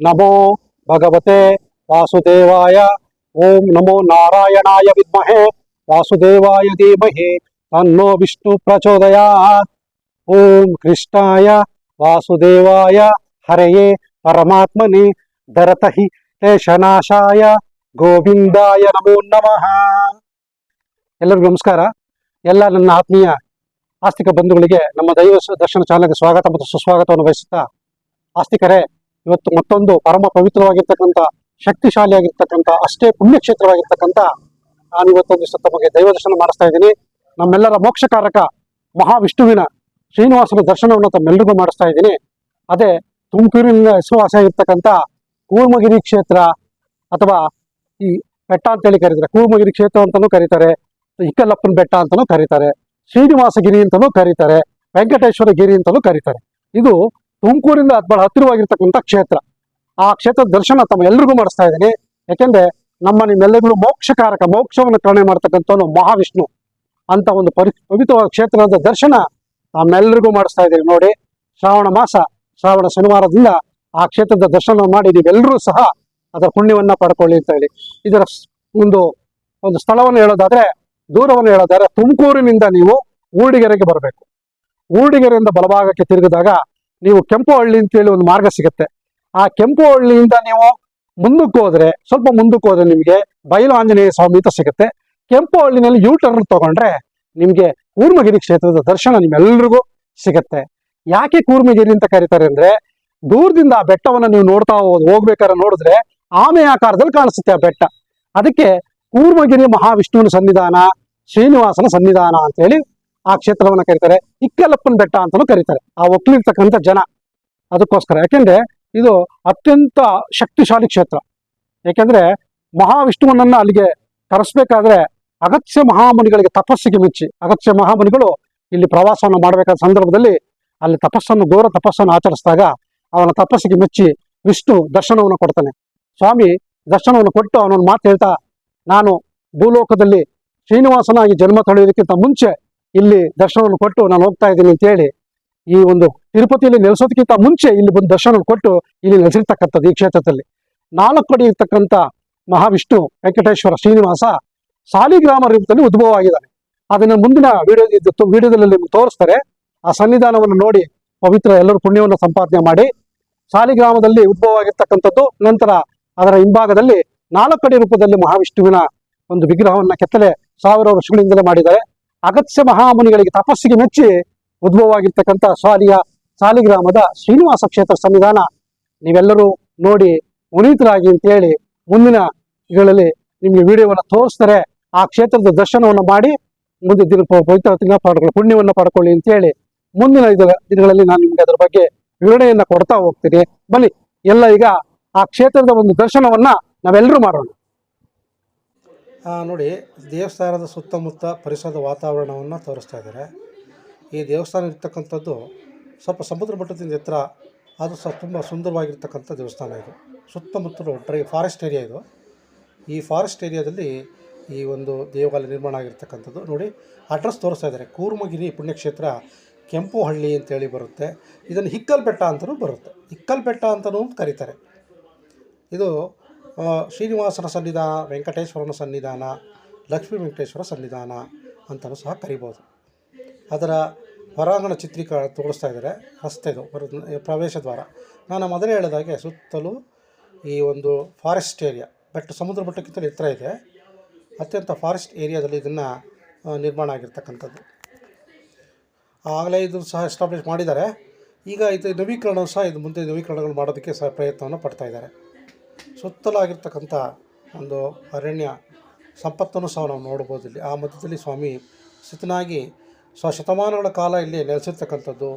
ನಮೋ ಭಗವತೆ ವಾಸುದೇವಾಯ ಓಂ ನಮೋ ನಾರಾಯಣಾಯ ವಿದ್ಮಹೆ ವಾಸುದೇವಾಯ ಧೀಮಹಿ ತನ್ನೋ ವಿಷ್ಣು ಪ್ರಚೋದಯಾತ್ ಓಂ ಕೃಷ್ಣಾಯ ವಾಸುದೇವಾಯ ಹರೆಯೇ ಪರಮಾತ್ಮನೆ ದರತಹಿ ಕ್ಲೇಶನಾಶಾಯ ಗೋವಿಂದಾಯ ನಮೋ ನಮಃ ಎಲ್ಲರಿಗೂ ನಮಸ್ಕಾರ. ಎಲ್ಲ ನನ್ನ ಆತ್ಮೀಯ ಆಸ್ತಿಕ ಬಂಧುಗಳಿಗೆ ನಮ್ಮ ದೈವ ಸ- ದರ್ಶನ ಚಾನಲ್ಗೆ ಸ್ವಾಗತ ಮತ್ತು ಸುಸ್ವಾಗತವನ್ನು ಬಯಸುತ್ತಾ, ಆಸ್ತಿಕರೇ ಇವತ್ತು ಮತ್ತೊಂದು ಪರಮ ಪವಿತ್ರವಾಗಿರ್ತಕ್ಕಂಥ, ಶಕ್ತಿಶಾಲಿಯಾಗಿರ್ತಕ್ಕಂಥ, ಅಷ್ಟೇ ಪುಣ್ಯಕ್ಷೇತ್ರವಾಗಿರ್ತಕ್ಕಂಥ ನಾನು ಇವತ್ತೊಂದು ದಿವಸ ತಮಗೆ ದೈವ ದರ್ಶನ ಮಾಡಿಸ್ತಾ ಇದ್ದೀನಿ. ನಮ್ಮೆಲ್ಲರ ಮೋಕ್ಷಕಾರಕ ಮಹಾವಿಷ್ಣುವಿನ ಶ್ರೀನಿವಾಸನ ದರ್ಶನವನ್ನು ತಮ್ಮೆಲ್ಲರಿಗೂ ಮಾಡಿಸ್ತಾ ಇದ್ದೀನಿ. ಅದೇ ತುಮಕೂರಿನ ಹೆಸರುವಾಸಿಯಾಗಿರ್ತಕ್ಕಂಥ ಕೂರ್ಮಗಿರಿ ಕ್ಷೇತ್ರ ಅಥವಾ ಈ ಬೆಟ್ಟ ಅಂತೇಳಿ ಕರೀತಾರೆ. ಕೂರ್ಮಗಿರಿ ಕ್ಷೇತ್ರ ಅಂತಲೂ ಕರೀತಾರೆ. ಇಕ್ಕಲ್ಲಪ್ಪನ ಬೆಟ್ಟ ಅಂತಲೂ ಕರೀತಾರೆ. ಶ್ರೀನಿವಾಸಗಿರಿ ಅಂತಲೂ ಕರೀತಾರೆ. ವೆಂಕಟೇಶ್ವರ ಗಿರಿ ಅಂತಲೂ ಕರೀತಾರೆ. ಇದು ತುಮಕೂರಿಂದ ಬಹಳ ಹತ್ತಿರವಾಗಿರ್ತಕ್ಕಂಥ ಕ್ಷೇತ್ರ. ಆ ಕ್ಷೇತ್ರದ ದರ್ಶನ ತಮ್ಮ ಎಲ್ರಿಗೂ ಮಾಡಿಸ್ತಾ ಇದ್ದೀನಿ. ಯಾಕೆಂದ್ರೆ ನಮ್ಮ ನಿಮ್ಮೆಲ್ಲರಿಗೂ ಮೋಕ್ಷಕಾರಕ, ಮೋಕ್ಷವನ್ನು ಕರುಣೆ ಮಾಡ್ತಕ್ಕಂಥವನು ಮಹಾವಿಷ್ಣು ಅಂತ ಒಂದು ಪರಿ, ಪವಿತ್ರವಾದ ಕ್ಷೇತ್ರದ ದರ್ಶನ ತಮ್ಮೆಲ್ಲರಿಗೂ ಮಾಡಿಸ್ತಾ ಇದ್ದೀವಿ ನೋಡಿ. ಶ್ರಾವಣ ಮಾಸ, ಶ್ರಾವಣ ಶನಿವಾರದಿಂದ ಆ ಕ್ಷೇತ್ರದ ದರ್ಶನ ಮಾಡಿ ನೀವೆಲ್ಲರೂ ಸಹ ಅದರ ಪುಣ್ಯವನ್ನ ಪಡ್ಕೊಳ್ಳಿ ಅಂತ ಹೇಳಿ. ಇದರ ಒಂದು ಒಂದು ಸ್ಥಳವನ್ನು ಹೇಳೋದಾದ್ರೆ, ದೂರವನ್ನು ಹೇಳೋದಾದ್ರೆ ತುಮಕೂರಿನಿಂದ ನೀವು ಊರ್ಡಿಗೆರೆಗೆ ಬರಬೇಕು. ಊರ್ಡಿಗೆರೆಯಿಂದ ಬಲಭಾಗಕ್ಕೆ ತಿರುಗಿದಾಗ ನೀವು ಕೆಂಪು ಹಳ್ಳಿ ಅಂತೇಳಿ ಒಂದು ಮಾರ್ಗ ಸಿಗುತ್ತೆ. ಆ ಕೆಂಪು ಹಳ್ಳಿಯಿಂದ ನೀವು ಮುಂದಕ್ಕೆ ಹೋದ್ರೆ, ಸ್ವಲ್ಪ ಮುಂದಕ್ಕೆ ಹೋದ್ರೆ ನಿಮಗೆ ಬಯಲು ಆಂಜನೇಯ ಸ್ವಾಮಿ ಅಂತ ಸಿಗುತ್ತೆ. ಕೆಂಪುಹಳ್ಳಿನಲ್ಲಿ ಯೂ ಟರ್ನ್ ತಗೊಂಡ್ರೆ ನಿಮ್ಗೆ ಕೂರ್ಮಗಿರಿ ಕ್ಷೇತ್ರದ ದರ್ಶನ ನಿಮ್ಮೆಲ್ಲರಿಗೂ ಸಿಗತ್ತೆ. ಯಾಕೆ ಕೂರ್ಮಗಿರಿ ಅಂತ ಕರೀತಾರೆ ಅಂದ್ರೆ, ದೂರದಿಂದ ಆ ಬೆಟ್ಟವನ್ನ ನೀವು ನೋಡ್ತಾ ಹೋದ್, ಹೋಗ್ಬೇಕಾದ್ರೆ ನೋಡಿದ್ರೆ ಆಮೆ ಆಕಾರದಲ್ಲಿ ಕಾಣಿಸುತ್ತೆ ಆ ಬೆಟ್ಟ. ಅದಕ್ಕೆ ಕೂರ್ಮಗಿರಿ ಮಹಾವಿಷ್ಣುವಿನ ಸನ್ನಿಧಾನ, ಶ್ರೀನಿವಾಸನ ಸನ್ನಿಧಾನ ಅಂತ ಹೇಳಿ ಆ ಕ್ಷೇತ್ರವನ್ನ ಕರೀತಾರೆ. ಇಕ್ಕಲಪ್ಪನ ಬೆಟ್ಟ ಅಂತಲೂ ಕರೀತಾರೆ. ಆ ಒಕ್ಕಲಿರ್ತಕ್ಕಂಥ ಜನ. ಅದಕ್ಕೋಸ್ಕರ. ಯಾಕೆಂದ್ರೆ ಇದು ಅತ್ಯಂತ ಶಕ್ತಿಶಾಲಿ ಕ್ಷೇತ್ರ. ಯಾಕೆಂದ್ರೆ ಮಹಾವಿಷ್ಣುವನ್ನ ಅಲ್ಲಿಗೆ ಕರೆಸ್ಬೇಕಾದ್ರೆ ಅಗತ್ಯ ಮಹಾಮುನಿಗಳಿಗೆ ತಪಸ್ಸಿಗೆ ಮೆಚ್ಚಿ ಅಗತ್ಯ ಮಹಾಮುನಿಗಳು ಇಲ್ಲಿ ಪ್ರವಾಸವನ್ನು ಮಾಡಬೇಕಾದ ಸಂದರ್ಭದಲ್ಲಿ ಅಲ್ಲಿ ತಪಸ್ಸನ್ನು, ಘೋರ ತಪಸ್ಸನ್ನು ಆಚರಿಸಿದಾಗ ಅವನ ತಪಸ್ಸಿಗೆ ಮೆಚ್ಚಿ ವಿಷ್ಣು ದರ್ಶನವನ್ನು ಕೊಡ್ತಾನೆ. ಸ್ವಾಮಿ ದರ್ಶನವನ್ನು ಕೊಟ್ಟು ಅವನೊಂದು ಮಾತು ಹೇಳ್ತಾ, ನಾನು ಭೂಲೋಕದಲ್ಲಿ ಶ್ರೀನಿವಾಸನಾಗಿ ಜನ್ಮ ತಳೆಯೋದಕ್ಕಿಂತ ಮುಂಚೆ ಇಲ್ಲಿ ದರ್ಶನವನ್ನು ಕೊಟ್ಟು ನಾನು ಹೋಗ್ತಾ ಇದ್ದೀನಿ ಅಂತ ಹೇಳಿ ಈ ಒಂದು ತಿರುಪತಿಯಲ್ಲಿ ನೆಲೆಸೋದಕ್ಕಿಂತ ಮುಂಚೆ ಇಲ್ಲಿ ಬಂದು ದರ್ಶನ ಕೊಟ್ಟು ಇಲ್ಲಿ ನೆಲೆಸಿರ್ತಕ್ಕಂಥದ್ದು ಈ ಕ್ಷೇತ್ರದಲ್ಲಿ. ನಾಲ್ಕು ಅಡಿ ಇರ್ತಕ್ಕಂಥ ಮಹಾವಿಷ್ಣು ವೆಂಕಟೇಶ್ವರ ಶ್ರೀನಿವಾಸ ಸಾಲಿಗ್ರಾಮ ರೂಪದಲ್ಲಿ ಉದ್ಭವ ಆಗಿದ್ದಾನೆ ಅದನ್ನ ಮುಂದಿನ ವಿಡಿಯೋ ವಿಡಿಯೋದಲ್ಲಿ ನಿಮ್ಗೆ ತೋರಿಸ್ತಾರೆ. ಆ ಸನ್ನಿಧಾನವನ್ನು ನೋಡಿ ಪವಿತ್ರ ಎಲ್ಲರೂ ಪುಣ್ಯವನ್ನು ಸಂಪಾದನೆ ಮಾಡಿ ಸಾಲಿಗ್ರಾಮದಲ್ಲಿ ಉದ್ಭವ ಆಗಿರ್ತಕ್ಕಂಥದ್ದು ನಂತರ ಅದರ ಹಿಂಭಾಗದಲ್ಲಿ ನಾಲ್ಕು ಅಡಿ ರೂಪದಲ್ಲಿ ಮಹಾವಿಷ್ಣುವಿನ ಒಂದು ವಿಗ್ರಹವನ್ನ ಕೆತ್ತಲೆ ಸಾವಿರ ವರ್ಷಗಳಿಂದಲೇ ಮಾಡಿದ್ದಾರೆ. ಅಗತ್ಯ ಮಹಾಮುನಿಗಳಿಗೆ ತಪಸ್ಸಿಗೆ ಮೆಚ್ಚಿ ಉದ್ಭವವಾಗಿರ್ತಕ್ಕಂಥ ಸಾಲಿಯ ಸಾಲಿಗ್ರಾಮದ ಶ್ರೀನಿವಾಸ ಕ್ಷೇತ್ರ ಸಂವಿಧಾನ ನೀವೆಲ್ಲರೂ ನೋಡಿ ಮುನೀತರಾಗಿ ಅಂತೇಳಿ ಮುಂದಿನ ಇದರಲ್ಲಿ ನಿಮಗೆ ವಿಡಿಯೋವನ್ನು ತೋರಿಸ್ತಾರೆ. ಆ ಕ್ಷೇತ್ರದ ದರ್ಶನವನ್ನು ಮಾಡಿ ಮುಂದೆ ದಿನ ಪವಿತ್ರ ದಿನ ಪಡ್ಕೊಳ್ಳಿ ಪುಣ್ಯವನ್ನು ಪಡ್ಕೊಳ್ಳಿ ಅಂತೇಳಿ ಮುಂದಿನ ಇದರ ದಿನಗಳಲ್ಲಿ ನಾನು ನಿಮಗೆ ಅದರ ಬಗ್ಗೆ ವಿವರಣೆಯನ್ನು ಕೊಡ್ತಾ ಹೋಗ್ತೀನಿ. ಬನ್ನಿ, ಎಲ್ಲ ಈಗ ಆ ಕ್ಷೇತ್ರದ ಒಂದು ದರ್ಶನವನ್ನ ನಾವೆಲ್ಲರೂ ಮಾಡೋಣ. ನೋಡಿ, ದೇವಸ್ಥಾನದ ಸುತ್ತಮುತ್ತ ಪರಿಸರದ ವಾತಾವರಣವನ್ನು ತೋರಿಸ್ತಾ ಇದ್ದಾರೆ. ಈ ದೇವಸ್ಥಾನ ಇರ್ತಕ್ಕಂಥದ್ದು ಸ್ವಲ್ಪ ಸಮುದ್ರ ಮಟ್ಟದಿಂದ ಎತ್ತರ, ಅದು ಸಹ ತುಂಬ ಸುಂದರವಾಗಿರ್ತಕ್ಕಂಥ ದೇವಸ್ಥಾನ ಇದು. ಸುತ್ತಮುತ್ತಲು ಡ್ರೈ ಫಾರೆಸ್ಟ್ ಏರಿಯಾ ಇದು. ಈ ಫಾರೆಸ್ಟ್ ಏರಿಯಾದಲ್ಲಿ ಈ ಒಂದು ದೇವಾಲಯ ನಿರ್ಮಾಣ ಆಗಿರ್ತಕ್ಕಂಥದ್ದು. ನೋಡಿ ಅಡ್ರೆಸ್ ತೋರಿಸ್ತಾ ಇದ್ದಾರೆ. ಕೂರ್ಮಗಿರಿ ಪುಣ್ಯಕ್ಷೇತ್ರ, ಕೆಂಪುಹಳ್ಳಿ ಅಂತೇಳಿ ಬರುತ್ತೆ. ಇದನ್ನು ಹಿಕ್ಕಲ್ ಬೆಟ್ಟ ಅಂತಲೂ ಬರುತ್ತೆ. ಹಿಕ್ಕಲ್ ಬೆಟ್ಟ ಅಂತಲೂ ಕರೀತಾರೆ. ಇದು ಶ್ರೀನಿವಾಸನ ಸನ್ನಿಧಾನ, ವೆಂಕಟೇಶ್ವರನ ಸನ್ನಿಧಾನ, ಲಕ್ಷ್ಮೀ ವೆಂಕಟೇಶ್ವರ ಸನ್ನಿಧಾನ ಅಂತಲೂ ಸಹ ಕರಿಬೋದು. ಅದರ ಹೊರಾಂಗಣ ಚಿತ್ರೀಕರಣ ತೋರಿಸ್ತಾ ಇದ್ದಾರೆ. ರಸ್ತೆದು ಪ್ರವೇಶ ದ್ವಾರ. ನಾನು ಮೊದಲೇ ಹೇಳಿದಾಗೆ ಸುತ್ತಲೂ ಈ ಒಂದು ಫಾರೆಸ್ಟ್ ಏರಿಯಾ ಬೆಟ್ಟ ಸಮುದ್ರ ಮಟ್ಟಕ್ಕಿಂತಲೂ ಎತ್ತರ ಇದೆ. ಅತ್ಯಂತ ಫಾರೆಸ್ಟ್ ಏರಿಯಾದಲ್ಲಿ ಇದನ್ನು ನಿರ್ಮಾಣ ಆಗಿರ್ತಕ್ಕಂಥದ್ದು. ಆಗಲೇ ಇದು ಸಹ ಎಸ್ಟಾಬ್ಲಿಷ್ ಮಾಡಿದ್ದಾರೆ. ಈಗ ಇದು ನವೀಕರಣ ಸಹ ಇದು ಮುಂದೆ ನವೀಕರಣಗಳು ಮಾಡೋದಕ್ಕೆ ಸಹ ಪ್ರಯತ್ನವನ್ನು ಪಡ್ತಾ ಇದ್ದಾರೆ. ಸುತ್ತಲಾಗಿರ್ತಕ್ಕಂಥ ಒಂದು ಅರಣ್ಯ ಸಂಪತ್ತನ್ನು ಸಹ ನಾವು ನೋಡ್ಬೋದು ಇಲ್ಲಿ. ಆ ಮಧ್ಯದಲ್ಲಿ ಸ್ವಾಮಿ ಸ್ಥಿತನಾಗಿ ಸ್ವ ಶತಮಾನಗಳ ಕಾಲ ಇಲ್ಲಿ ನೆಲೆಸಿರ್ತಕ್ಕಂಥದ್ದು.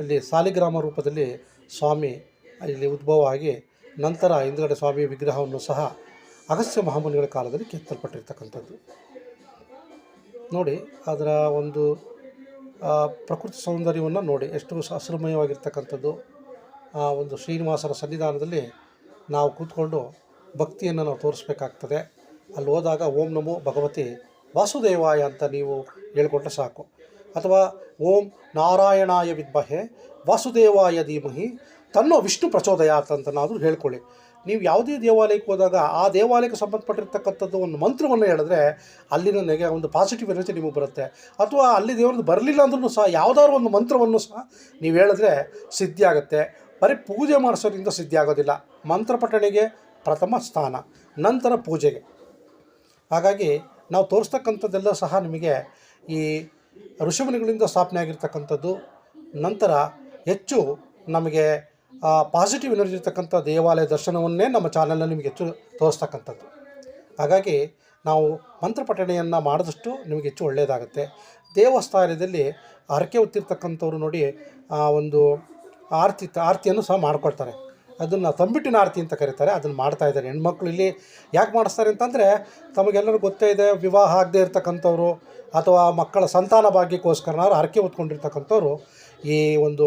ಇಲ್ಲಿ ಸಾಲಿಗ್ರಾಮ ರೂಪದಲ್ಲಿ ಸ್ವಾಮಿ ಇಲ್ಲಿ ಉದ್ಭವ ಆಗಿ ನಂತರ ಹಿಂದುಗಡೆ ಸ್ವಾಮಿ ವಿಗ್ರಹವನ್ನು ಸಹ ಅಗಸ್ತ್ಯ ಮಹಾಮುನಿಗಳ ಕಾಲದಲ್ಲಿ ಕೆತ್ತಲ್ಪಟ್ಟಿರ್ತಕ್ಕಂಥದ್ದು. ನೋಡಿ, ಅದರ ಒಂದು ಪ್ರಕೃತಿ ಸೌಂದರ್ಯವನ್ನು ನೋಡಿ, ಎಷ್ಟು ಹಸಿರುಮಯವಾಗಿರ್ತಕ್ಕಂಥದ್ದು ಆ ಒಂದು ಶ್ರೀನಿವಾಸರ ಸನ್ನಿಧಾನದಲ್ಲಿ ನಾವು ಕೂತ್ಕೊಂಡು ಭಕ್ತಿಯನ್ನು ನಾವು ತೋರಿಸ್ಬೇಕಾಗ್ತದೆ. ಅಲ್ಲಿ ಹೋದಾಗ ಓಂ ನಮೋ ಭಗವತಿ ವಾಸುದೇವಾಯ ಅಂತ ನೀವು ಹೇಳ್ಕೊಂಡ್ರೆ ಸಾಕು. ಅಥವಾ ಓಂ ನಾರಾಯಣಾಯ ವಿದ್ಮಹೆ ವಾಸುದೇವಾಯ ಧೀಮಹಿ ತನ್ನೋ ವಿಷ್ಣು ಪ್ರಚೋದಯಾತ್ ಅಂತ ನಾವು ಹೇಳ್ಕೊಳ್ಳಿ. ನೀವು ಯಾವುದೇ ದೇವಾಲಯಕ್ಕೆ ಹೋದಾಗ ಆ ದೇವಾಲಯಕ್ಕೆ ಸಂಬಂಧಪಟ್ಟಿರ್ತಕ್ಕಂಥದ್ದು ಒಂದು ಮಂತ್ರವನ್ನು ಹೇಳಿದ್ರೆ ಅಲ್ಲಿನ ನೆಗೆ ಒಂದು ಪಾಸಿಟಿವ್ ಎನರ್ಜಿ ನಿಮಗೆ ಬರುತ್ತೆ. ಅಥವಾ ಅಲ್ಲಿ ದೇವರದ್ದು ಬರಲಿಲ್ಲ ಅಂದ್ರೂ ಸಹ ಯಾವುದಾದ್ರು ಒಂದು ಮಂತ್ರವನ್ನು ಸಹ ನೀವು ಹೇಳಿದ್ರೆ ಸಿದ್ಧಿ ಆಗುತ್ತೆ ಬರೀ ಪೂಜೆ ಮಾಡಿಸೋದ್ರಿಂದ ಸಿದ್ಧಿ ಆಗೋದಿಲ್ಲ. ಮಂತ್ರ ಪಠಣೆಗೆ ಪ್ರಥಮ ಸ್ಥಾನ, ನಂತರ ಪೂಜೆಗೆ. ಹಾಗಾಗಿ ನಾವು ತೋರಿಸ್ತಕ್ಕಂಥದ್ದೆಲ್ಲ ಸಹ ನಿಮಗೆ ಈ ಋಷಿಮುನಿಗಳಿಂದ ಸ್ಥಾಪನೆ ಆಗಿರ್ತಕ್ಕಂಥದ್ದು, ನಂತರ ಹೆಚ್ಚು ನಮಗೆ ಪಾಸಿಟಿವ್ ಎನರ್ಜಿ ಇರ್ತಕ್ಕಂಥ ದೇವಾಲಯ ದರ್ಶನವನ್ನೇ ನಮ್ಮ ಚಾನಲ್ನಲ್ಲಿ ನಿಮಗೆ ಹೆಚ್ಚು ತೋರಿಸ್ತಕ್ಕಂಥದ್ದು. ಹಾಗಾಗಿ ನಾವು ಮಂತ್ರ ಪಠಣೆಯನ್ನು ಮಾಡಿದಷ್ಟು ನಿಮಗೆ ಹೆಚ್ಚು ಒಳ್ಳೆಯದಾಗುತ್ತೆ. ದೇವಸ್ಥಾನದಲ್ಲಿ ಹರಕೆ ಹೊತ್ತಿರ್ತಕ್ಕಂಥವ್ರು ನೋಡಿ, ಆ, ಒಂದು ಆರತಿ ಆರತಿಯನ್ನು ಸಹ ಮಾಡ್ಕೊಳ್ತಾರೆ. ಅದನ್ನು ತಂಬಿಟ್ಟಿನ ಆರತಿ ಅಂತ ಕರೀತಾರೆ. ಅದನ್ನು ಮಾಡ್ತಾ ಇದ್ದಾರೆ. ಹೆಣ್ಮಕ್ಳು ಇಲ್ಲಿ ಯಾಕೆ ಮಾಡಿಸ್ತಾರೆ ಅಂತಂದರೆ ತಮಗೆಲ್ಲರೂ ಗೊತ್ತೇ ಇದೆ, ವಿವಾಹ ಆಗದೆ ಇರ್ತಕ್ಕಂಥವ್ರು ಅಥವಾ ಮಕ್ಕಳ ಸಂತಾನ ಭಾಗ್ಯಕ್ಕೋಸ್ಕರನಾದ್ರು ಹರಕೆ ಹೊತ್ಕೊಂಡಿರ್ತಕ್ಕಂಥವ್ರು ಈ ಒಂದು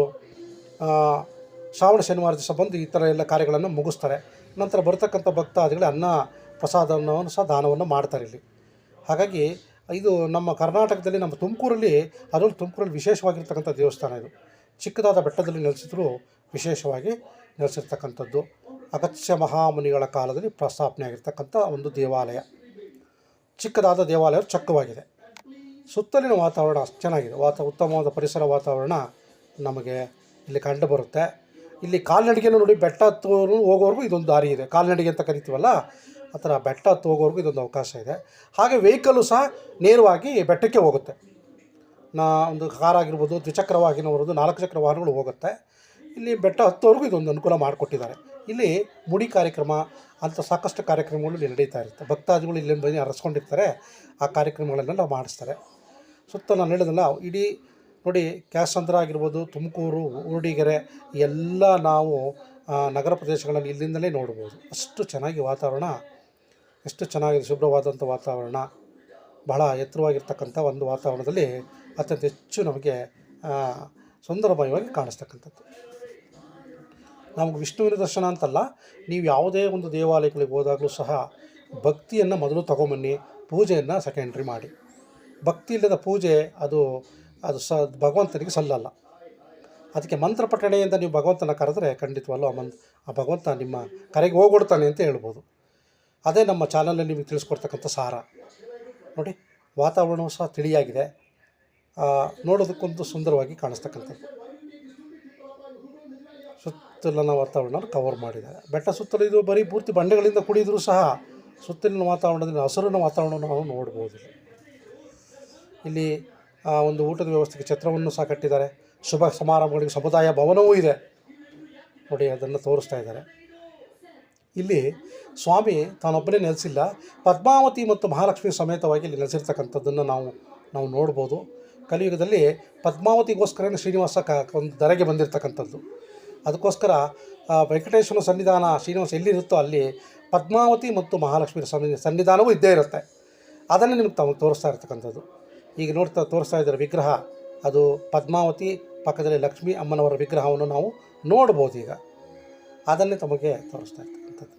ಶ್ರಾವಣ ಶನಿವಾರ ದಿವಸ ಬಂದು ಈ ಥರ ಎಲ್ಲ ಕಾರ್ಯಗಳನ್ನು ಮುಗಿಸ್ತಾರೆ. ನಂತರ ಬರ್ತಕ್ಕಂಥ ಭಕ್ತಾದಿಗಳು ಅನ್ನ ಪ್ರಸಾದವನ್ನು ಸಹ ದಾನವನ್ನು ಮಾಡ್ತಾರೆ ಇಲ್ಲಿ. ಹಾಗಾಗಿ ಇದು ನಮ್ಮ ಕರ್ನಾಟಕದಲ್ಲಿ ನಮ್ಮ ತುಮಕೂರಲ್ಲಿ, ಅದರಲ್ಲಿ ತುಮಕೂರಲ್ಲಿ ವಿಶೇಷವಾಗಿರ್ತಕ್ಕಂಥ ದೇವಸ್ಥಾನ ಇದು. ಚಿಕ್ಕದಾದ ಬೆಟ್ಟದಲ್ಲಿ ನೆಲೆಸಿದ್ರು ವಿಶೇಷವಾಗಿ ನೆಲೆಸಿರ್ತಕ್ಕಂಥದ್ದು. ಅಗತ್ಯ ಮಹಾಮುನಿಗಳ ಕಾಲದಲ್ಲಿ ಪ್ರಸ್ಥಾಪನೆ ಆಗಿರ್ತಕ್ಕಂಥ ಒಂದು ದೇವಾಲಯ. ಚಿಕ್ಕದಾದ ದೇವಾಲಯ ಚಕ್ಕವಾಗಿದೆ. ಸುತ್ತಲಿನ ವಾತಾವರಣ ಅಷ್ಟು ಚೆನ್ನಾಗಿದೆ. ವಾತ, ಉತ್ತಮವಾದ ಪರಿಸರ ವಾತಾವರಣ ನಮಗೆ ಇಲ್ಲಿ ಕಂಡು ಬರುತ್ತೆ. ಇಲ್ಲಿ ಕಾಲ್ನಡಿಗೆನೂ ನೋಡಿ ಬೆಟ್ಟ ಹತ್ತೋರು ಹೋಗೋವರೆಗೂ ಇದೊಂದು ದಾರಿ ಇದೆ. ಕಾಲ್ನಡಿಗೆ ಅಂತ ಕರಿತೀವಲ್ಲ, ಆ ಥರ ಬೆಟ್ಟ ಹತ್ತು ಹೋಗೋವರೆಗೂ ಇದೊಂದು ಅವಕಾಶ ಇದೆ. ಹಾಗೆ ವೆಹಿಕಲ್ಲು ಸಹ ನೇರವಾಗಿ ಬೆಟ್ಟಕ್ಕೆ ಹೋಗುತ್ತೆ. ನಾ ಒಂದು ಕಾರ್ ಆಗಿರ್ಬೋದು ದ್ವಿಚಕ್ರ ವಾಹನವರದು ನಾಲ್ಕು ಚಕ್ರ ವಾಹನಗಳು ಹೋಗುತ್ತೆ. ಇಲ್ಲಿ ಬೆಟ್ಟ ಹತ್ತೋವರೆಗೂ ಇದೊಂದು ಅನುಕೂಲ ಮಾಡಿಕೊಟ್ಟಿದ್ದಾರೆ. ಇಲ್ಲಿ ಮುಡಿ ಕಾರ್ಯಕ್ರಮ, ಅಂತ ಸಾಕಷ್ಟು ಕಾರ್ಯಕ್ರಮಗಳು ಇಲ್ಲಿ ನಡೀತಾ ಇರುತ್ತೆ. ಭಕ್ತಾದಿಗಳು ಇಲ್ಲಿ ಬಂದು ಅರಸ್ಕೊಂಡಿರ್ತಾರೆ. ಆ ಕಾರ್ಯಕ್ರಮಗಳನ್ನೆಲ್ಲ ಮಾಡಿಸ್ತಾರೆ. ಸುತ್ತ ನಾನು ಹೇಳಿದಲ್ಲ ಇಡೀ ನೋಡಿ ಕ್ಯಾಸಂದ್ರ ಆಗಿರ್ಬೋದು, ತುಮಕೂರು ಊರ್ಡಿಗೆರೆ ಎಲ್ಲ ನಾವು ನಗರ ಪ್ರದೇಶಗಳಲ್ಲಿ ಇಲ್ಲಿಂದಲೇ ನೋಡ್ಬೋದು. ಅಷ್ಟು ಚೆನ್ನಾಗಿ ವಾತಾವರಣ, ಎಷ್ಟು ಚೆನ್ನಾಗಿದೆ, ಶುಭ್ರವಾದಂಥ ವಾತಾವರಣ, ಬಹಳ ಎತ್ತರವಾಗಿರ್ತಕ್ಕಂಥ ಒಂದು ವಾತಾವರಣದಲ್ಲಿ ಅತ್ಯಂತ ಹೆಚ್ಚು ನಮಗೆ ಸುಂದರಮಯವಾಗಿ ಕಾಣಿಸ್ತಕ್ಕಂಥದ್ದು. ನಮಗೆ ವಿಷ್ಣುವಿನ ದರ್ಶನ ಅಂತಲ್ಲ, ನೀವು ಯಾವುದೇ ಒಂದು ದೇವಾಲಯಗಳಿಗೆ ಹೋದಾಗಲೂ ಸಹ ಭಕ್ತಿಯನ್ನು ಮೊದಲು ತಗೊಂಬನ್ನಿ, ಪೂಜೆಯನ್ನು ಸೆಕೆಂಡ್ರಿ ಮಾಡಿ. ಭಕ್ತಿ ಇಲ್ಲದ ಪೂಜೆ ಅದು ಅದು ಸ, ಭಗವಂತನಿಗೆ ಸಲ್ಲಲ್ಲ. ಅದಕ್ಕೆ ಮಂತ್ರ ಪಠಣೆಯಿಂದ ನೀವು ಭಗವಂತನ ಕರೆದ್ರೆ ಖಂಡಿತವಲ್ಲೂ ಆ ಆ ಭಗವಂತ ನಿಮ್ಮ ಕರೆಗೆ ಹೋಗ್ಬಿಡ್ತಾನೆ ಅಂತ ಹೇಳ್ಬೋದು. ಅದೇ ನಮ್ಮ ಚಾನಲಲ್ಲಿ ನಿಮಗೆ ತಿಳಿಸ್ಕೊಡ್ತಕ್ಕಂಥ ಸಾರ. ನೋಡಿ, ವಾತಾವರಣವೂ ಸಹ ತಿಳಿಯಾಗಿದೆ. ಆ, ನೋಡೋದಕ್ಕೊಂದು ಸುಂದರವಾಗಿ ಕಾಣಿಸ್ತಕ್ಕಂಥದ್ದು. ಸುತ್ತಲಿನ ವಾತಾವರಣ ಕವರ್ ಮಾಡಿದ್ದಾರೆ. ಬೆಟ್ಟ ಸುತ್ತಲೂ ಇದು ಬರೀ ಪೂರ್ತಿ ಬಂಡೆಗಳಿಂದ ಕುಡಿದರೂ ಸಹ ಸುತ್ತಲಿನ ವಾತಾವರಣದಲ್ಲಿ ಹಸಿರಿನ ವಾತಾವರಣವನ್ನು ನಾವು ನೋಡ್ಬೋದು. ಇಲ್ಲಿ. ಒಂದು ಊಟದ ವ್ಯವಸ್ಥೆಗೆ ಛತ್ರವನ್ನು ಸಹ ಕಟ್ಟಿದ್ದಾರೆ. ಶುಭ ಸಮಾರಂಭಗಳಿಗೆ ಸಮುದಾಯ ಭವನವೂ ಇದೆ. ನೋಡಿ ಅದನ್ನು ತೋರಿಸ್ತಾ ಇದ್ದಾರೆ. ಇಲ್ಲಿ ಸ್ವಾಮಿ ತಾನೊಬ್ಬನೇ ನೆಲೆಸಿಲ್ಲ. ಪದ್ಮಾವತಿ ಮತ್ತು ಮಹಾಲಕ್ಷ್ಮಿ ಸಮೇತವಾಗಿ ಇಲ್ಲಿ ನೆಲೆಸಿರ್ತಕ್ಕಂಥದ್ದನ್ನು ನಾವು ನಾವು ನೋಡ್ಬೋದು. ಕಲಿಯುಗದಲ್ಲಿ ಪದ್ಮಾವತಿಗೋಸ್ಕರನೇ ಶ್ರೀನಿವಾಸ ಕ ಒಂದು ದರೆಗೆ ಬಂದಿರತಕ್ಕಂಥದ್ದು. ಅದಕ್ಕೋಸ್ಕರ ಆ, ವೆಂಕಟೇಶ್ವರ ಸನ್ನಿಧಾನ ಶ್ರೀನಿವಾಸ ಎಲ್ಲಿರುತ್ತೋ ಅಲ್ಲಿ ಪದ್ಮಾವತಿ ಮತ್ತು ಮಹಾಲಕ್ಷ್ಮಿ ಸನ್ನಿ ಸನ್ನಿಧಾನವೂ ಇದ್ದೇ ಇರುತ್ತೆ. ಅದನ್ನು ನಿಮಗೆ ತಾವು ತೋರಿಸ್ತಾ ಇರ್ತಕ್ಕಂಥದ್ದು. ಈಗ ನೋಡ್ತಾ ತೋರಿಸ್ತಾ ಇದ್ದಾರೆ ವಿಗ್ರಹ. ಅದು ಪದ್ಮಾವತಿ ಪಕ್ಕದಲ್ಲಿ ಲಕ್ಷ್ಮೀ ಅಮ್ಮನವರ ವಿಗ್ರಹವನ್ನು ನಾವು ನೋಡ್ಬೋದು ಈಗ. ಅದನ್ನೇ ತಮಗೆ ತೋರಿಸ್ತಾ ಇರ್ತಕ್ಕಂಥದ್ದು.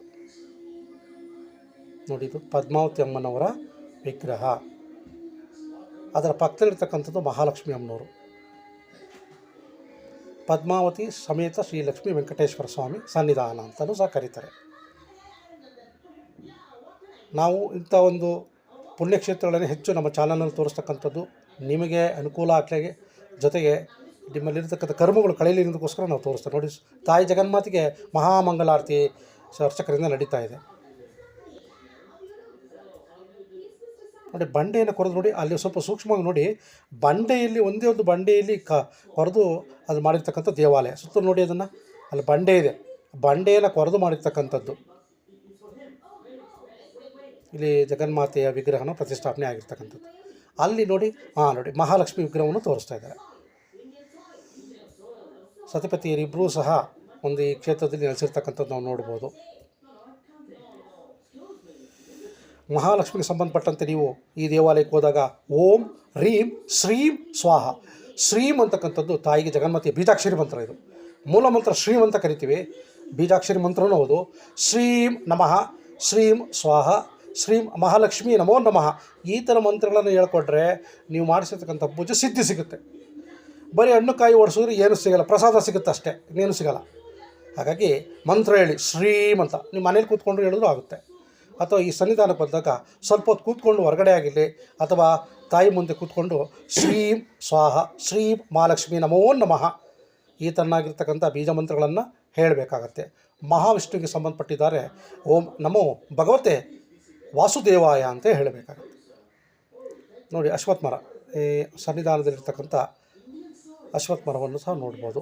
ನೋಡಿ ಇದು ಪದ್ಮಾವತಿ ಅಮ್ಮನವರ ವಿಗ್ರಹ. ಅದರ ಪಕ್ಕದಲ್ಲಿರ್ತಕ್ಕಂಥದ್ದು ಮಹಾಲಕ್ಷ್ಮಿ ಅಮ್ಮನವರು. ಪದ್ಮಾವತಿ ಸಮೇತ ಶ್ರೀ ಲಕ್ಷ್ಮೀ ವೆಂಕಟೇಶ್ವರ ಸ್ವಾಮಿ ಸನ್ನಿಧಾನ ಅಂತಲೂ ಸಹ ಕರೀತಾರೆ. ನಾವು ಇಂಥ ಒಂದು ಪುಣ್ಯಕ್ಷೇತ್ರಗಳನ್ನು ಹೆಚ್ಚು ನಮ್ಮ ಚಾನಲ್ನಲ್ಲಿ ತೋರಿಸ್ತಕ್ಕಂಥದ್ದು ನಿಮಗೆ ಅನುಕೂಲ ಆಗಲಿಗೆ ಜೊತೆಗೆ ನಿಮ್ಮಲ್ಲಿರ್ತಕ್ಕಂಥ ಕರ್ಮಗಳು ಕಳೆಯಲಿ ನಾವು ತೋರಿಸ್ತೇವೆ. ನೋಡಿ, ತಾಯಿ ಜಗನ್ಮಾತೆಗೆ ಮಹಾಮಂಗಳಾರತಿ ಅರ್ಚಕರಿಂದ ನಡೀತಾ ಇದೆ. ನೋಡಿ ಬಂಡೆಯನ್ನು ಕೊರೆದು ನೋಡಿ, ಅಲ್ಲಿ ಸ್ವಲ್ಪ ಸೂಕ್ಷ್ಮವಾಗಿ ನೋಡಿ, ಬಂಡೆಯಲ್ಲಿ ಒಂದೇ ಒಂದು ಬಂಡೆಯಲ್ಲಿ ಕ, ಕೊರೆದು ಅದು ಮಾಡಿರ್ತಕ್ಕಂಥ ದೇವಾಲಯ. ಸುತ್ತಲೂ ನೋಡಿ ಅದನ್ನು. ಅಲ್ಲಿ ಬಂಡೆ ಇದೆ. ಬಂಡೆಯನ್ನು ಕೊರೆದು ಮಾಡಿರ್ತಕ್ಕಂಥದ್ದು. ಇಲ್ಲಿ ಜಗನ್ಮಾತೆಯ ವಿಗ್ರಹನ ಪ್ರತಿಷ್ಠಾಪನೆ ಆಗಿರ್ತಕ್ಕಂಥದ್ದು. ಅಲ್ಲಿ ನೋಡಿ ಹಾಂ ನೋಡಿ, ಮಹಾಲಕ್ಷ್ಮಿ ವಿಗ್ರಹವನ್ನು ತೋರಿಸ್ತಾ ಇದ್ದಾರೆ. ಸತಿಪತಿಯರಿಬ್ಬರೂ ಸಹ ಒಂದು ಈ ಕ್ಷೇತ್ರದಲ್ಲಿ ನೆಲೆಸಿರ್ತಕ್ಕಂಥದ್ದು ನಾವು ನೋಡ್ಬೋದು. ಮಹಾಲಕ್ಷ್ಮಿಗೆ ಸಂಬಂಧಪಟ್ಟಂತೆ ನೀವು ಈ ದೇವಾಲಯಕ್ಕೆ ಹೋದಾಗ ಓಂ, ರೀಂ, ಶ್ರೀಂ, ಸ್ವಾಹ. ಶ್ರೀಂ ಅಂತಕ್ಕಂಥದ್ದು ತಾಯಿಗೆ ಜಗನ್ಮಾತೆಯ ಬೀಜಾಕ್ಷರಿ ಮಂತ್ರ ಇದು. ಮೂಲ ಮಂತ್ರ ಶ್ರೀಂ ಅಂತ ಕರಿತೀವಿ. ಬೀಜಾಕ್ಷರಿ ಮಂತ್ರನೂ ಹೌದು. ಶ್ರೀಂ ನಮಃ, ಶ್ರೀಂ ಸ್ವಾಹ, ಶ್ರೀಂ ಮಹಾಲಕ್ಷ್ಮಿ ನಮೋ ನಮಃ. ಈ ಥರ ಮಂತ್ರಗಳನ್ನು ಹೇಳ್ಕೊಟ್ರೆ ನೀವು ಮಾಡಿಸಿರ್ತಕ್ಕಂಥ ಪೂಜೆ ಸಿದ್ಧಿ ಸಿಗುತ್ತೆ. ಬರೀ ಹಣ್ಣು ಕಾಯಿ ಓಡಿಸಿದ್ರೆ ಏನು ಸಿಗಲ್ಲ, ಪ್ರಸಾದ ಸಿಗುತ್ತೆ ಅಷ್ಟೇ, ಇನ್ನೇನು ಸಿಗಲ್ಲ. ಹಾಗಾಗಿ ಮಂತ್ರ ಹೇಳಿ ಶ್ರೀಮಂತ ನಿಮ್ಮ ಮನೇಲಿ ಕೂತ್ಕೊಂಡ್ರೆ ಹೇಳಿದ್ರು ಆಗುತ್ತೆ. ಅಥವಾ ಈ ಸನ್ನಿಧಾನಕ್ಕೆ ಬಂದಾಗ ಸ್ವಲ್ಪ ಹೊತ್ತು ಕೂತ್ಕೊಂಡು ಹೊರಗಡೆ ಆಗಿರಲಿ ಅಥವಾ ತಾಯಿ ಮುಂದೆ ಕೂತ್ಕೊಂಡು ಶ್ರೀಂ ಸ್ವಾಹ, ಶ್ರೀಂ ಮಹಾಲಕ್ಷ್ಮಿ ನಮೋ ನಮಃ ಈ ತನ್ನಾಗಿರ್ತಕ್ಕಂಥ ಬೀಜ ಮಂತ್ರಗಳನ್ನು ಹೇಳಬೇಕಾಗತ್ತೆ. ಮಹಾವಿಷ್ಣುವಿಗೆ ಸಂಬಂಧಪಟ್ಟಿದ್ದಾರೆ. ಓಂ ನಮೋ ಭಗವತೆ ವಾಸುದೇವಾಯ ಅಂತ ಹೇಳಬೇಕಾಗತ್ತೆ. ನೋಡಿ ಅಶ್ವತ್ಥ ಮರ. ಈ ಸನ್ನಿಧಾನದಲ್ಲಿರ್ತಕ್ಕಂಥ ಅಶ್ವತ್ಥ ಮರವನ್ನು ಸಹ ನೋಡ್ಬೋದು.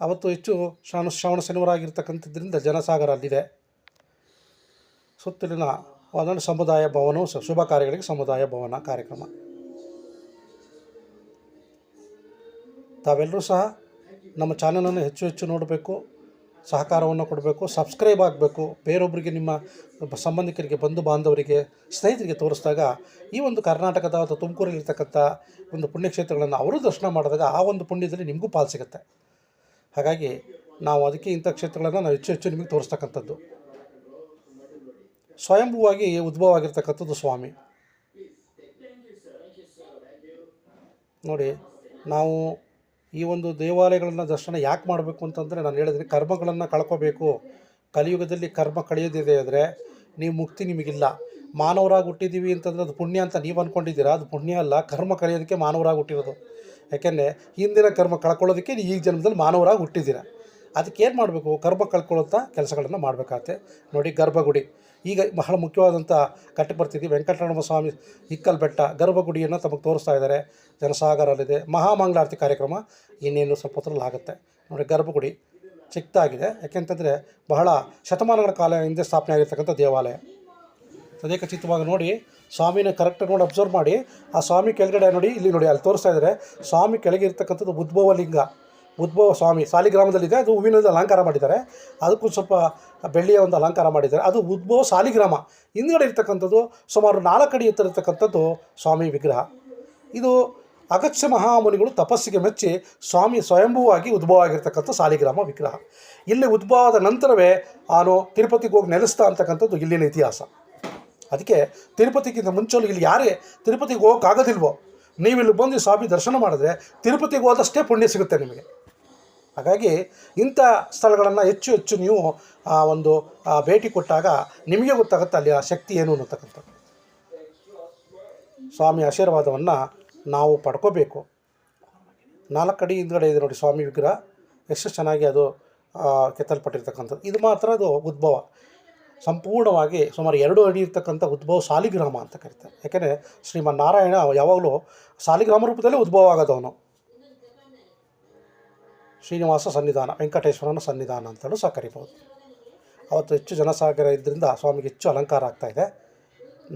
ಅವತ್ತು ಹೆಚ್ಚು ಶ್ರಾವಣ ಶ್ರಾವಣ ಶನಿವಾರ ಆಗಿರ್ತಕ್ಕಂಥದ್ರಿಂದ ಜನಸಾಗರ ಅಲ್ಲಿದೆ. ಸುತ್ತಲಿನ ಒಂದೊಂದು ಸಮುದಾಯ ಭವನವು ಶುಭ ಕಾರ್ಯಗಳಿಗೆ ಸಮುದಾಯ ಭವನ ಕಾರ್ಯಕ್ರಮ. ತಾವೆಲ್ಲರೂ ಸಹ ನಮ್ಮ ಚಾನಲನ್ನು ಹೆಚ್ಚು ಹೆಚ್ಚು ನೋಡಬೇಕು, ಸಹಕಾರವನ್ನು ಕೊಡಬೇಕು, ಸಬ್ಸ್ಕ್ರೈಬ್ ಆಗಬೇಕು. ಬೇರೊಬ್ಬರಿಗೆ ನಿಮ್ಮ ಸಂಬಂಧಿಕರಿಗೆ, ಬಂಧು ಬಾಂಧವರಿಗೆ, ಸ್ನೇಹಿತರಿಗೆ ತೋರಿಸಿದಾಗ ಈ ಒಂದು ಕರ್ನಾಟಕದ ಅಥವಾ ತುಮಕೂರಲ್ಲಿರ್ತಕ್ಕಂಥ ಒಂದು ಪುಣ್ಯಕ್ಷೇತ್ರಗಳನ್ನು ಅವರು ದರ್ಶನ ಮಾಡಿದಾಗ ಆ ಒಂದು ಪುಣ್ಯದಲ್ಲಿ ನಿಮಗೂ ಪಾಲು ಸಿಗುತ್ತೆ. ಹಾಗಾಗಿ ನಾವು ಅದಕ್ಕೆ ಇಂಥ ಕ್ಷೇತ್ರಗಳನ್ನು ನಾವು ಹೆಚ್ಚು ಹೆಚ್ಚು ನಿಮಗೆ ತೋರಿಸ್ತಕ್ಕಂಥದ್ದು. ಸ್ವಯಂಭೂವಾಗಿ ಉದ್ಭವ ಆಗಿರ್ತಕ್ಕಂಥದ್ದು ಸ್ವಾಮಿ. ನೋಡಿ, ನಾವು ಈ ಒಂದು ದೇವಾಲಯಗಳನ್ನು ದರ್ಶನ ಯಾಕೆ ಮಾಡಬೇಕು ಅಂತಂದರೆ ನಾನು ಹೇಳಿದ್ರೆ ಕರ್ಮಗಳನ್ನು ಕಳ್ಕೋಬೇಕು. ಕಲಿಯುಗದಲ್ಲಿ ಕರ್ಮ ಕಳೆಯೋದಿದೆ ಆದರೆ ನೀವು ಮುಕ್ತಿ ನಿಮಗಿಲ್ಲ. ಮಾನವರಾಗಿ ಹುಟ್ಟಿದ್ದೀವಿ ಅಂತಂದ್ರೆ ಅದು ಪುಣ್ಯ ಅಂತ ನೀವು ಅಂದ್ಕೊಂಡಿದ್ದೀರಾ ಅದು ಪುಣ್ಯ ಅಲ್ಲ, ಕರ್ಮ ಕಲಿಯೋದಕ್ಕೆ ಮಾನವರಾಗಿ ಹುಟ್ಟಿರೋದು. ಯಾಕೆಂದರೆ ಹಿಂದಿನ ಕರ್ಮ ಕಳ್ಕೊಳ್ಳೋದಕ್ಕೆ ನೀವು ಈ ಜನ್ಮದಲ್ಲಿ ಮಾನವರಾಗಿ ಹುಟ್ಟಿದ್ದೀರಾ. ಅದಕ್ಕೆ ಏನು ಮಾಡಬೇಕು? ಕರ್ಮ ಕಳ್ಕೊಳ್ಳೋಂಥ ಕೆಲಸಗಳನ್ನು ಮಾಡಬೇಕಾಗತ್ತೆ. ನೋಡಿ, ಗರ್ಭಗುಡಿ. ಈಗ ಬಹಳ ಮುಖ್ಯವಾದಂಥ ಬರ್ತಿದ್ದೀವಿ ವೆಂಕಟರಮಣ ಸ್ವಾಮಿ ಇಕ್ಕಲ್ ಬೆಟ್ಟ ಗರ್ಭಗುಡಿಯನ್ನು ತಮಗೆ ತೋರಿಸ್ತಾ ಇದ್ದಾರೆ. ಜನಸಾಗರಲ್ಲಿದೆ. ಮಹಾಮಂಗಳಾರತಿ ಕಾರ್ಯಕ್ರಮ ಇನ್ನೇನು ಸ್ವಲ್ಪ ಹೊತ್ತರಲ್ಲಿ ಆಗುತ್ತೆ. ನೋಡಿ, ಗರ್ಭಗುಡಿ ಚಿಕ್ಕದಾಗಿದೆ. ಯಾಕೆಂತಂದರೆ ಬಹಳ ಶತಮಾನಗಳ ಕಾಲ ಹಿಂದೆ ಸ್ಥಾಪನೆ ಆಗಿರ್ತಕ್ಕಂಥ ದೇವಾಲಯ. ಅದೇ ಖಚಿತವಾಗಿ ನೋಡಿ, ಸ್ವಾಮಿನ ಕರೆಕ್ಟಾಗಿ ನೋಡಿ ಅಬ್ಸರ್ವ್ ಮಾಡಿ, ಆ ಸ್ವಾಮಿ ಕೆಳಗಡೆ ನೋಡಿ, ಇಲ್ಲಿ ನೋಡಿ, ಅಲ್ಲಿ ತೋರಿಸ್ತಾ ಇದ್ದಾರೆ. ಸ್ವಾಮಿ ಕೆಳಗೆ ಇರ್ತಕ್ಕಂಥದ್ದು ಉದ್ಭವ ಲಿಂಗ ಉದ್ಭವ ಸ್ವಾಮಿ ಸಾಲಿಗ್ರಾಮದಲ್ಲಿದೆ. ಅದು ಹೂವಿನಿಂದ ಅಲಂಕಾರ ಮಾಡಿದ್ದಾರೆ. ಅದಕ್ಕೂ ಸ್ವಲ್ಪ ಬೆಳ್ಳಿಯ ಒಂದು ಅಲಂಕಾರ ಮಾಡಿದ್ದಾರೆ. ಅದು ಉದ್ಭವ ಸಾಲಿಗ್ರಾಮ. ಹಿಂದ್ಗಡೆ ಇರ್ತಕ್ಕಂಥದ್ದು ಸುಮಾರು ನಾಲ್ಕು ಅಡಿ ಎತ್ತರ ಇರ್ತಕ್ಕಂಥದ್ದು ಸ್ವಾಮಿ ವಿಗ್ರಹ. ಇದು ಅಗತ್ಯ ಮಹಾಮುನಿಗಳು ತಪಸ್ಸಿಗೆ ಮೆಚ್ಚಿ ಸ್ವಾಮಿ ಸ್ವಯಂಭೂವಾಗಿ ಉದ್ಭವ ಆಗಿರ್ತಕ್ಕಂಥ ಸಾಲಿಗ್ರಾಮ ವಿಗ್ರಹ. ಇಲ್ಲಿ ಉದ್ಭವ ಆದ ನಂತರವೇ ನಾನು ತಿರುಪತಿಗೆ ಹೋಗಿ ನೆಲೆಸ್ತಾ ಅಂತಕ್ಕಂಥದ್ದು ಇಲ್ಲಿನ ಇತಿಹಾಸ. ಅದಕ್ಕೆ ತಿರುಪತಿಗಿಂತ ಮುಂಚೆಲೂ ಇಲ್ಲಿ ಯಾರೇ ತಿರುಪತಿಗೆ ಹೋಗೋಕ್ಕಾಗೋದಿಲ್ವೋ ನೀವು ಇಲ್ಲಿ ಬಂದು ಸ್ವಾಮಿ ದರ್ಶನ ಮಾಡಿದ್ರೆ ತಿರುಪತಿಗೆ ಹೋದಷ್ಟೇ ಪುಣ್ಯ ಸಿಗುತ್ತೆ ನಿಮಗೆ. ಹಾಗಾಗಿ ಇಂಥ ಸ್ಥಳಗಳನ್ನು ಹೆಚ್ಚು ಹೆಚ್ಚು ನೀವು ಒಂದು ಭೇಟಿ ಕೊಟ್ಟಾಗ ನಿಮಗೆ ಗೊತ್ತಾಗುತ್ತೆ ಅಲ್ಲಿ ಆ ಶಕ್ತಿ ಏನು ಅನ್ನತಕ್ಕಂಥದ್ದು. ಸ್ವಾಮಿ ಆಶೀರ್ವಾದವನ್ನು ನಾವು ಪಡ್ಕೋಬೇಕು. ನಾಲ್ಕು ಅಡಿ ಹಿಂದ್ಗಡೆ ಇದೆ ನೋಡಿ ಸ್ವಾಮಿ ವಿಗ್ರಹ. ಎಷ್ಟು ಚೆನ್ನಾಗಿ ಅದು ಕೆತ್ತಲ್ಪಟ್ಟಿರ್ತಕ್ಕಂಥದ್ದು. ಇದು ಮಾತ್ರ ಅದು ಉದ್ಭವ. ಸಂಪೂರ್ಣವಾಗಿ ಸುಮಾರು ಎರಡು ಅಡಿ ಇರ್ತಕ್ಕಂಥ ಉದ್ಭವ ಸಾಲಿಗ್ರಾಮ ಅಂತ ಕರೀತಾರೆ. ಯಾಕೆಂದರೆ ಶ್ರೀಮನ್ ನಾರಾಯಣ ಯಾವಾಗಲೂ ಸಾಲಿಗ್ರಾಮ ರೂಪದಲ್ಲೇ ಉದ್ಭವ ಆಗೋದವನು ಶ್ರೀನಿವಾಸ ಸನ್ನಿಧಾನ, ವೆಂಕಟೇಶ್ವರನ ಸನ್ನಿಧಾನ ಅಂತಲೂ ಸಹ ಕರಿಬೋದು. ಅವತ್ತು ಹೆಚ್ಚು ಜನಸಾಗರ ಇದ್ದರಿಂದ ಸ್ವಾಮಿಗೆ ಹೆಚ್ಚು ಅಲಂಕಾರ ಆಗ್ತಾಯಿದೆ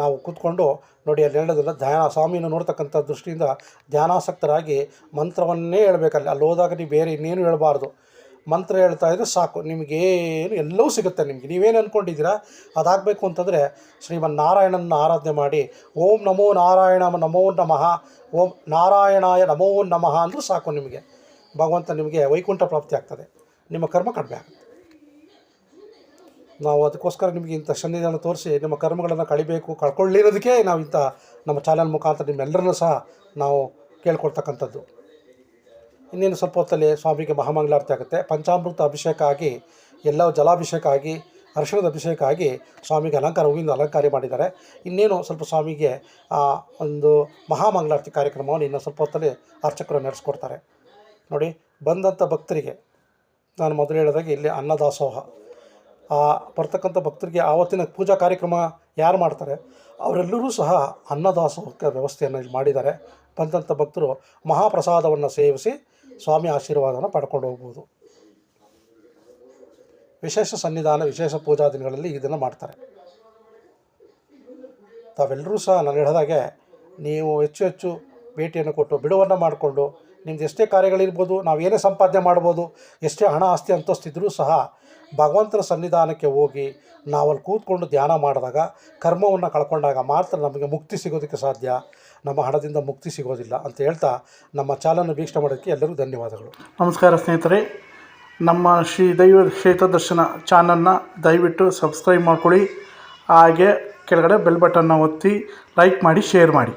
ನಾವು ಕೂತ್ಕೊಂಡು ನೋಡಿ, ಅಲ್ಲಿ ಹೇಳೋದಿಲ್ಲ, ಧ್ಯಾನ, ಸ್ವಾಮಿಯನ್ನು ನೋಡ್ತಕ್ಕಂಥ ದೃಷ್ಟಿಯಿಂದ ಧ್ಯಾನಾಸಕ್ತರಾಗಿ ಮಂತ್ರವನ್ನೇ ಹೇಳ್ಬೇಕಲ್ಲಿ. ಅಲ್ಲಿ ಹೋದಾಗ ನೀವು ಬೇರೆ ಇನ್ನೇನು ಹೇಳಬಾರ್ದು. ಮಂತ್ರ ಹೇಳ್ತಾ ಇದ್ರೆ ಸಾಕು. ನಿಮಗೇನು, ಎಲ್ಲವೂ ಸಿಗುತ್ತೆ ನಿಮಗೆ. ನೀವೇನು ಅಂದ್ಕೊಂಡಿದ್ದೀರಾ ಅದಾಗಬೇಕು ಅಂತಂದರೆ ಶ್ರೀಮನ್ ನಾರಾಯಣನ ಆರಾಧನೆ ಮಾಡಿ, ಓಂ ನಮೋ ನಾರಾಯಣ ನಮೋ ನಮಃ, ಓಂ ನಾರಾಯಣಾಯ ನಮೋ ನಮಃ ಅಂದರೂ ಸಾಕು ನಿಮಗೆ. ಭಗವಂತ ನಿಮಗೆ ವೈಕುಂಠ ಪ್ರಾಪ್ತಿ ಆಗ್ತದೆ. ನಿಮ್ಮ ಕರ್ಮ ಕಡಿಮೆ ಆಗುತ್ತೆ. ನಾವು ಅದಕ್ಕೋಸ್ಕರ ನಿಮಗೆ ಇಂಥ ಸನ್ನಿಧಾನ ತೋರಿಸಿ ನಿಮ್ಮ ಕರ್ಮಗಳನ್ನು ಕಳಿಬೇಕು, ಕಳ್ಕೊಳ್ಳಿರೋದಕ್ಕೆ ನಾವು ಇಂಥ ನಮ್ಮ ಚಾನಲ್ ಮುಖಾಂತರ ನಿಮ್ಮೆಲ್ಲರನ್ನೂ ಸಹ ನಾವು ಕೇಳ್ಕೊಳ್ತಕ್ಕಂಥದ್ದು. ಇನ್ನೇನು ಸ್ವಲ್ಪ ಹೊತ್ತಲ್ಲಿ ಸ್ವಾಮಿಗೆ ಮಹಾಮಂಗಳಾರತಿ ಆಗುತ್ತೆ. ಪಂಚಾಮೃತ ಅಭಿಷೇಕ ಆಗಿ, ಎಲ್ಲ ಜಲಾಭಿಷೇಕ ಆಗಿ, ಅರ್ಶನದ ಅಭಿಷೇಕ ಆಗಿ ಸ್ವಾಮಿಗೆ ಅಲಂಕಾರ, ಹೂವಿಂದ ಅಲಂಕಾರ ಮಾಡಿದ್ದಾರೆ. ಇನ್ನೇನು ಸ್ವಲ್ಪ ಸ್ವಾಮಿಗೆ ಒಂದು ಮಹಾಮಂಗಳಾರತಿ ಕಾರ್ಯಕ್ರಮವನ್ನು ಇನ್ನೂ ಸ್ವಲ್ಪ ಹೊತ್ತಲ್ಲಿ ಅರ್ಚಕರು ನಡೆಸ್ಕೊಡ್ತಾರೆ. ನೋಡಿ ಬಂದಂಥ ಭಕ್ತರಿಗೆ ನಾನು ಮೊದಲು ಹೇಳಿದಾಗ ಇಲ್ಲಿ ಅನ್ನದಾಸೋಹ. ಆ ಬರ್ತಕ್ಕಂಥ ಭಕ್ತರಿಗೆ ಆವತ್ತಿನ ಪೂಜಾ ಕಾರ್ಯಕ್ರಮ ಯಾರು ಮಾಡ್ತಾರೆ? ಅವರೆಲ್ಲರೂ ಸಹ ಅನ್ನದಾಸೋಹಕ್ಕೆ ವ್ಯವಸ್ಥೆಯನ್ನು ಇಲ್ಲಿ ಮಾಡಿದ್ದಾರೆ. ಬಂದಂಥ ಭಕ್ತರು ಮಹಾಪ್ರಸಾದವನ್ನು ಸೇವಿಸಿ ಸ್ವಾಮಿ ಆಶೀರ್ವಾದನ ಪಡ್ಕೊಂಡು ಹೋಗ್ಬೋದು. ವಿಶೇಷ ಸನ್ನಿಧಾನ, ವಿಶೇಷ ಪೂಜಾ ದಿನಗಳಲ್ಲಿ ಇದನ್ನು ಮಾಡ್ತಾರೆ. ತಾವೆಲ್ಲರೂ ಸಹ ನಾನು ಹೇಳಿದಾಗೆ ನೀವು ಹೆಚ್ಚು ಹೆಚ್ಚು ಭೇಟಿಯನ್ನು ಕೊಟ್ಟು ಬಿಡುವನ್ನು ಮಾಡಿಕೊಂಡು ನಿಮ್ದು ಎಷ್ಟೇ ಕಾರ್ಯಗಳಿರ್ಬೋದು, ನಾವು ಏನೇ ಸಂಪಾದನೆ ಮಾಡ್ಬೋದು, ಎಷ್ಟೇ ಹಣ ಆಸ್ತಿ ಅಂತಸ್ತಿದ್ರೂ ಸಹ ಭಗವಂತನ ಸನ್ನಿಧಾನಕ್ಕೆ ಹೋಗಿ ನಾವಲ್ಲಿ ಕೂತ್ಕೊಂಡು ಧ್ಯಾನ ಮಾಡಿದಾಗ, ಕರ್ಮವನ್ನು ಕಳ್ಕೊಂಡಾಗ ಮಾತ್ರ ನಮಗೆ ಮುಕ್ತಿ ಸಿಗೋದಕ್ಕೆ ಸಾಧ್ಯ. ನಮ್ಮ ಹಣದಿಂದ ಮುಕ್ತಿ ಸಿಗೋದಿಲ್ಲ ಅಂತ ಹೇಳ್ತಾ ನಮ್ಮ ಚಾಲನ್ನು ವೀಕ್ಷಣೆ ಮಾಡೋದಕ್ಕೆ ಎಲ್ಲರಿಗೂ ಧನ್ಯವಾದಗಳು. ನಮಸ್ಕಾರ ಸ್ನೇಹಿತರೆ, ನಮ್ಮ ಶ್ರೀ ದೈವ ಕ್ಷೇತ್ರ ದರ್ಶನ ಚಾನಲ್ನ ದಯವಿಟ್ಟು ಸಬ್ಸ್ಕ್ರೈಬ್ ಮಾಡ್ಕೊಳ್ಳಿ. ಹಾಗೆ ಕೆಳಗಡೆ ಬೆಲ್ ಬಟನ್ನ ಒತ್ತಿ ಲೈಕ್ ಮಾಡಿ, ಶೇರ್ ಮಾಡಿ.